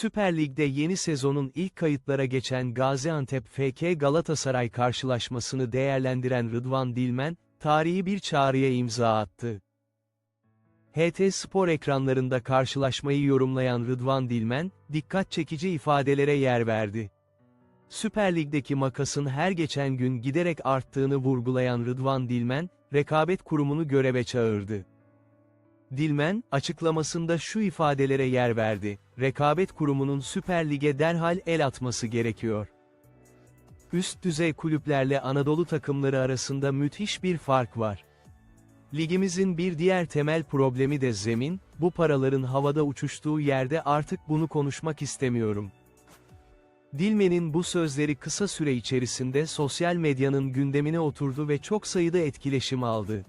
Süper Lig'de yeni sezonun ilk kayıtlara geçen Gaziantep FK Galatasaray karşılaşmasını değerlendiren Rıdvan Dilmen, tarihi bir çağrıya imza attı. HT Spor ekranlarında karşılaşmayı yorumlayan Rıdvan Dilmen, dikkat çekici ifadelere yer verdi. Süper Lig'deki makasın her geçen gün giderek arttığını vurgulayan Rıdvan Dilmen, rekabet kurumunu göreve çağırdı. Dilmen, açıklamasında şu ifadelere yer verdi, rekabet kurumunun Süper Lig'e derhal el atması gerekiyor. Üst düzey kulüplerle Anadolu takımları arasında müthiş bir fark var. Ligimizin bir diğer temel problemi de zemin, bu paraların havada uçuştuğu yerde artık bunu konuşmak istemiyorum. Dilmen'in bu sözleri kısa süre içerisinde sosyal medyanın gündemine oturdu ve çok sayıda etkileşim aldı.